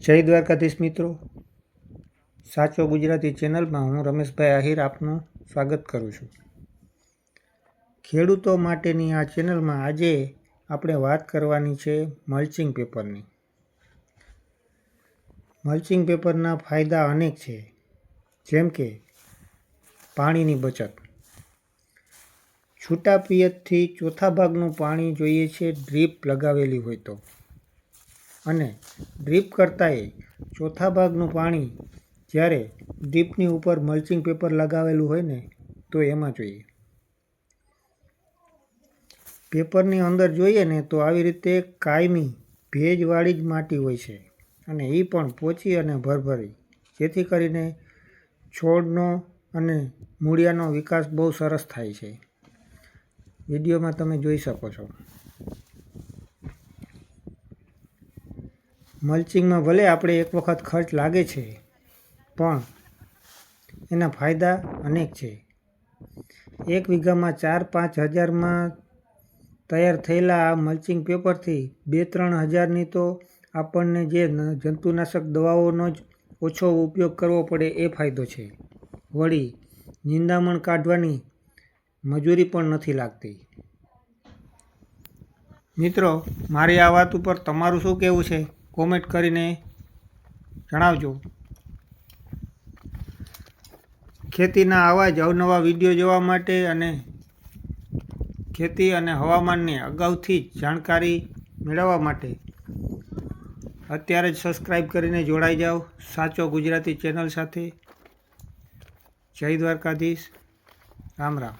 જય દ્વારકાધીશ મિત્રો. સાચો ગુજરાતી ચેનલમાં હું રમેશભાઈ આહિર આપનું સ્વાગત કરું છું. ખેડૂતો માટેની આ ચેનલમાં આજે આપણે વાત કરવાની છે મલ્ચિંગ પેપરની મલ્ચિંગ પેપરના ફાયદા અનેક છે. જેમ કે પાણીની બચત. છૂટા પિયતથી ચોથા ભાગનું પાણી જોઈએ છે ડ્રીપ લગાવેલી હોય તો. અને ડ્રીપ કરતાંય ચોથા ભાગનું પાણી જ્યારે ડ્રીપની ઉપર મલ્ચિંગ પેપર લગાવેલું હોય ને, તો એમાં જોઈએ. પેપરની અંદર જોઈએ ને, તો આવી રીતે કાયમી ભેજવાળી જ માટી હોય છે અને એ પણ પોચી અને ભરભરી. જેથી કરીને છોડનો અને મૂળિયાનો વિકાસ બહુ સરસ થાય છે. વિડીયોમાં તમે જોઈ શકો છો. મલ્ચિંગમાં ભલે આપણે એક વખત ખર્ચ લાગે છે, પણ એના ફાયદા અનેક છે. એક વીઘામાં ચાર પાંચ હજારમાં તૈયાર થયેલા આ મલ્ચિંગ પેપરથી બે ત્રણ હજારની તો આપણને જે જંતુનાશક દવાઓનો જ ઓછો ઉપયોગ કરવો પડે એ ફાયદો છે. વળી નિંદામણ કાઢવાની મજૂરી પણ નથી લાગતી. મિત્રો, મારી આ વાત ઉપર તમારું શું કહેવું છે? કોમેન્ટ કરીને જણાવજો. ખેતીના આવા જ અવનવા વીડિયો જોવા માટે અને ખેતી અને હવામાનની અગાઉથી જ જાણકારી મેળવવા માટે. અત્યારે જ સબસ્ક્રાઈબ કરીને જોડાઈ જાઓ. સાચો ગુજરાતી ચેનલ સાથે. જય દ્વારકાધીશ. રામ રામ.